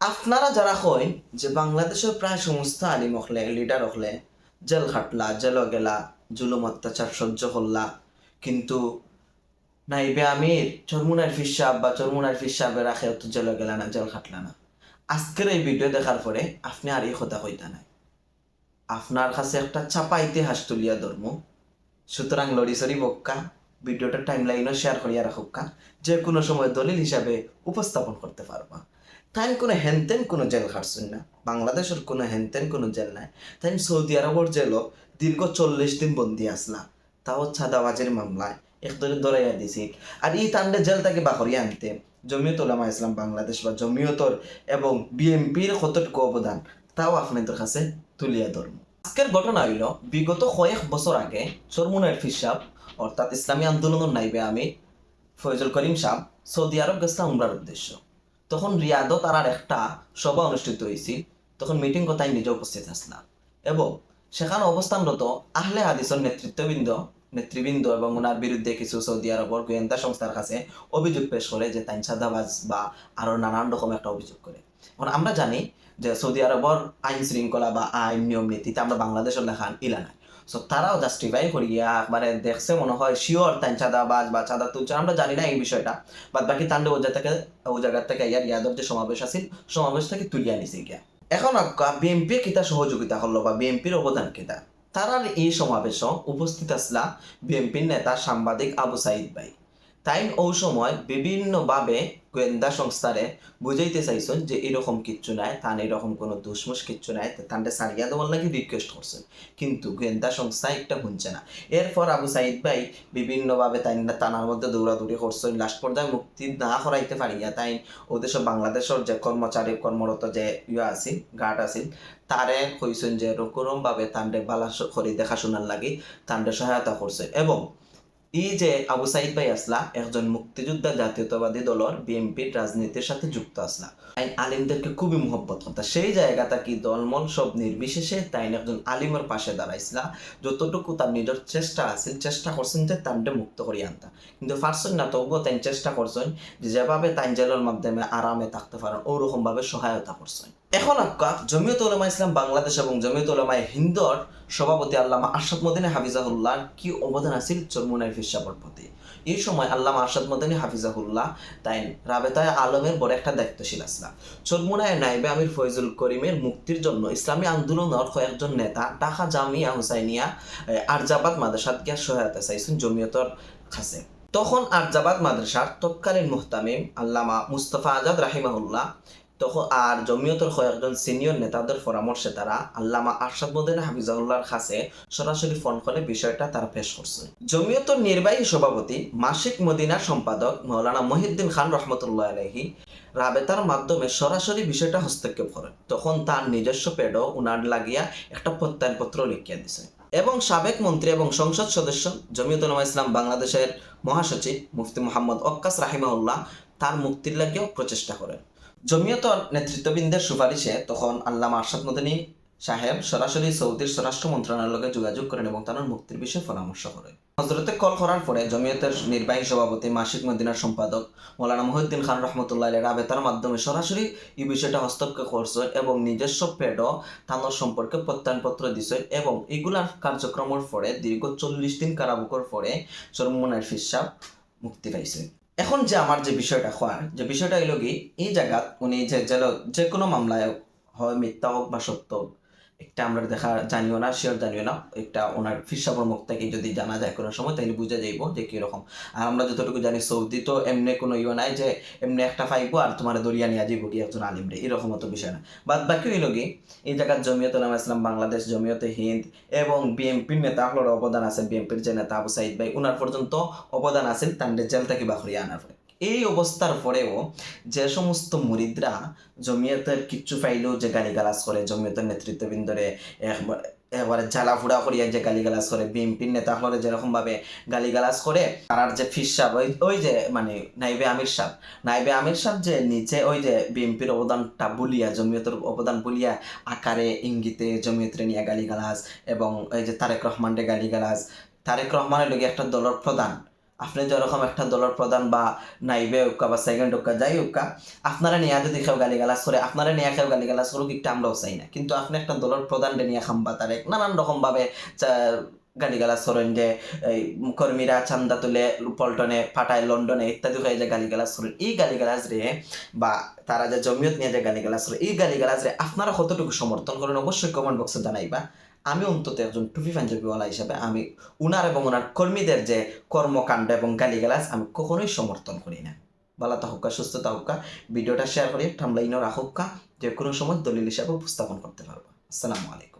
আপনারা যারা কইন যে বাংলাদেশের প্রায় সমস্ত আলিম হলে লিডার হলে জেল খাটলা জেল গেলা, জুলুম অত্যাচার সহ্য করলা, কিন্তু নাইবে আমির চরমুনার ফিস সাহেব বা চরমুনার ফিস সাহেবের রাখে তো জেল গেলা না, জেল খাটলা না। আজকের এই ভিডিও দেখার পরে আপনি আর এই কথা কইতা নাই। আপনার কাছে একটা চাপা ইতিহাস তুলিয়া ধর্ম। সুতরাং লড়ি সরি বক্কা ভিডিওটা টাইম লাইনও শেয়ার করিয়া রাখুকা যে কোনো সময় দলিল হিসাবে উপস্থাপন করতে পারবা। তাই কোনো হেনতেন কোনো জেল খাটছেন না। বাংলাদেশের কোনো হেনতেন কোনো জেল নাই। তাই সৌদি আরবর জেলও দীর্ঘ চল্লিশ দিন বন্দি আসলা। তাও ছাদাবাজের মামলায় একদরে দরাইয়া দিছি। আর ই তান্ডে জেল থেকে বাহরিয়া আনতে জমিয়ত ওলামা ইসলাম বাংলাদেশ বা জমিয়তর এবং বিএমপির কতটুকু অবদান তাও আপনাদের কাছে তুলিয়া ধরব। আজকের ঘটনা হইল, বিগত কয়েক বছর আগে চরমুনের ফিসাব, অর্থাৎ ইসলামী আন্দোলনের নাইবে আমি ফয়জুল করিম সাহ সৌদি আরব গেছিলাম উমরার উদ্দেশ্য। তখন রিয়াদও তারার একটা সভা অনুষ্ঠিত হয়েছিল তখন মিটিং কথায় নিজে উপস্থিত আসলাম এবং সেখানে অবস্থানরত আহলে হাদিসের নেতৃত্ববৃন্দ, নেতৃবৃন্দ এবং ওনার বিরুদ্ধে কিছু সৌদি আরবের গোয়েন্দা সংস্থার কাছে অভিযোগ পেশ করে যে তাই সাদাবাজ বা আরও নানান রকম একটা অভিযোগ করে। এখন আমরা জানি যে সৌদি আরবর আইন শৃঙ্খলা বা আইন নিয়ম নীতিতে আমরা বাংলাদেশের লেখান ইলা নাই সো তারাও জাস্টিফাই করিয়া একবারে দেখছে মনে হয় শিওর তাই চাঁদাবাজ বা চাঁদা তুলছে, আমরা জানি না এই বিষয়টা। বাদ বাকি তান্ডে ও থেকে ও জায়গার থেকে ইয়ার ইয়াদব যে সমাবেশ আছিল, সমাবেশ থেকে তুলিয়া নিছে গিয়া। এখন বিএনপি কিতা সহযোগিতা করল বা বিএনপির অবদান কিতা? তারার এই সমাবেশ উপস্থিত আসলা বিএনপির নেতা সাংবাদিক আবু সাইদ ভাই। তাই ও সময় বিভিন্নভাবে গোয়েন্দা সংস্থারে বুঝাইতে চাইছেন যে এরকম কিচ্ছু নাই তান এরকম কোনো দুশ্মুষ কিচ্ছু নাই তান্ডে সারিয়া দেওয়ার নাকি রিকোয়েস্ট করছেন? কিন্তু গোয়েন্দা সংস্থা একটা শুনছে না। এরপর আবু সাইদ ভাই বিভিন্নভাবে তাই তানার মধ্যে দৌড়াদৌড়ি করছেন লাস্ট পর্যায়ে মুক্তি না করাইতে পারিয়া তাই ওদেশ বাংলাদেশের যে কর্মচারী, কর্মরত যে ইয়ে আছিল গার্ড আছিল তারে কইছেন যে এরকম ভাবে তান্ডে বালা করে দেখাশোনার লাগি তান্ডে সহায়তা করছে। এবং এই যে আবু সাইদ ভাই আসলা, একজন মুক্তিযোদ্ধা জাতীয়তাবাদী দলের বিএনপির রাজনীতির সাথে যুক্ত আসলা। আইন আলিমদেরকে খুবই মহব্বত করতা সেই জায়গাটা কি দলমল সব নির্বিশেষে তাই একজন আলিমের পাশে দাঁড়াইছিলা? যতটুকু তার নিজের চেষ্টা আছে চেষ্টা করছেন যে তানটা মুক্ত করিয়ে আনতা। কিন্তু পারছেন না, তবুও তাই চেষ্টা করছেন যেভাবে তাই জেলের মাধ্যমে আরামে থাকতে পারেন ওরকম ভাবে সহায়তা করছেন। এখন আক্কা জমিয়ত উলামা ইসলাম বাংলাদেশ এবং জমিয়ত উলামা হিন্দর সভাপতি আল্লামা আরশাদ মদিনী হাফিজাহুল্লাহ কি অবদান আছিল? চরমুনাই ফিসাবর প্রতি। এই সময় আল্লামা আরশাদ মদিনী হাফিজাহুল্লাহ তাই রাবেতায় আলমের বড় একটা দায়িত্বশীল আসলাম চরমুনায় নাইবে আমির ফয়জুল করিমের মুক্তির জন্য ইসলামী আন্দোলনের কয়েকজন নেতা ঢাকা জামিয়া হুসাইনিয়া আরজাবাদ মাদ্রাসাত গিয়া সহায়তা চাইছেন জমিয়তর কাছে। তখন আরজাবাদ মাদ্রাসার তৎকালীন মুহতামিম আল্লামা মুস্তফা আজাদ রাহিমাহুল্লাহ তখন আর জমিয়তের কয়েকজন সিনিয়র নেতাদের পরামর্শে তারা আল্লামা আরশাদ মদিন হাফিজাহুল্লাহর কাছে সরাসরি ফোন করে বিষয়টা তারা পেশ করছে জমিয়তের নির্বাহী সভাপতি মাসিক মদিনার সম্পাদক মৌলানা মহিউদ্দিন খান রহমতুল্লাহ আলহী রাবেতার মাধ্যমে সরাসরি বিষয়টা হস্তক্ষেপ করেন। তখন তার নিজস্ব পেডও উনার লাগিয়া একটা প্রত্যয়নপত্র লিখিয়া দিছে। এবং সাবেক মন্ত্রী এবং সংসদ সদস্য জমিয়ত উলামা ইসলাম বাংলাদেশের মহাসচিব মুফতি মোহাম্মদ অক্কাস রাহিমাউল্লাহ তার মুক্তির লাগেও প্রচেষ্টা করেন। জমিয়ত নেতৃত্ববৃন্দের সুপারিশে তখন আল্লামা আরশাদ মদিনী সাহেব সরাসরি সৌদির স্বরাষ্ট্র মন্ত্রণালয়ে যোগাযোগ করেন এবং তার মুক্তির বিষয়ে পরামর্শ করেন। হজরতে কল করার পরে জমিয়তের নির্বাহী সভাপতি মাসিক মদিনার সম্পাদক মৌলানা মহিউদ্দিন খান রহমতুল্লাহ রাবেতার মাধ্যমে সরাসরি এই বিষয়টা হস্তক্ষেপ করছে এবং নিজস্ব পেডও তানোর সম্পর্কে প্রত্যয়নপত্র দিছে এবং এগুলার কার্যক্রমের পরে দীর্ঘ চল্লিশ দিন কারাবুকর পরে চরমুনার ফিসাব মুক্তি পাইছে। এখন যে আমার যে বিষয়টা হওয়ার, যে বিষয়টা হইল কি, এই জায়গা উনি যে যে কোনো মামলায় হয় মিথ্যা হোক বা সত্য হোক একটা আমরা দেখা জানিও না শিওর জানিও না, একটা ওনার ফিসাবর মুখ থেকে যদি জানা যায় কোনো সময় তাহলে বুঝে যাইব যে কীরকম আর আমরা যতটুকু জানি, সৌদি তো এমনি কোনো ইয়ে নাই যে এমনি একটা ফাইবো আর তোমার দরিয়া নিয়ে যাইব কি একজন আলিম রে, এরকম তো বিষয় না। বাদ বাকি হইল কি, এই জায়গার জমিয়ত নাম ইসলাম বাংলাদেশ জমিয়তে হিন্দ এবং বিএনপির নেতা আপনার অবদান আছে। বিএনপির যে নেতা আবু সাইদ ভাই, উনার পর্যন্ত অবদান আছে, তান্ডে জেল থেকে বাহরিয়া আনার পরে। এই অবস্থার পরেও যে সমস্ত মুরিদরা জমিয়তের কিচ্ছু পাইলেও যে গালিগালাজ করে, জমিয়তের নেতৃত্ববৃন্দরে এবারে ফুড়া করিয়া যে গালিগালাজ করে, বিএনপির নেতা হলে যেরকম ভাবে গালিগালাজ করে তার যে ফিস সাহ ওই ওই যে মানে নাইবে আমির সাহ নাইবে আমির সাহ যে নিচে ওই যে বিএনপির অবদানটা বলিয়া, জমিয়তের অবদান বলিয়া আকারে ইঙ্গিতে জমিয়তরে নিয়ে গালিগালাজ এবং এই যে তারেক রহমানরে গালিগালাজ, তারেক রহমানের লগে একটা দলের প্রধান আপনি যেরকম একটা দলের প্রধান বা নাইবে উক্কা বা সেকেন্ড উক্কা যাই উক্কা আপনারা নিয়ে যদি কেউ গালি গালাজ করে, আপনারা নিয়ে কেউ গালি গালাজ করুক, একটা আমরাও চাই না। কিন্তু আপনি একটা দলের প্রধানটা নিয়ে খাম্বা তারে নানান রকমভাবে গালি গালাজ করেন যে, এই কর্মীরা চান্দা তুলে পল্টনে পাঠায় লন্ডনে ইত্যাদি হয়ে যে গালি গালাজ করেন। এই গালি গালাজ রে বা তারা যে জমিয়ত নিয়ে যে গালি গালাজ করে, এই গালি গালাজ রে আপনারা কতটুকু সমর্থন করেন? অবশ্যই কমেন্ট বক্সে জানাইবা। আমি অন্তত একজন টুপি পাঞ্জাবিওয়ালা হিসাবে আমি উনার এবং ওনার কর্মীদের যে কর্মকাণ্ড এবং গালিগালাজ আমি কখনোই সমর্থন করি না। বালা তাহকা সুস্থ তাহকা ভিডিওটা শেয়ার করে থামলাইনও রাখুকা, যে কোনো সময় দলিল হিসাবে উপস্থাপন করতে পারব। আসসালামু আলাইকুম।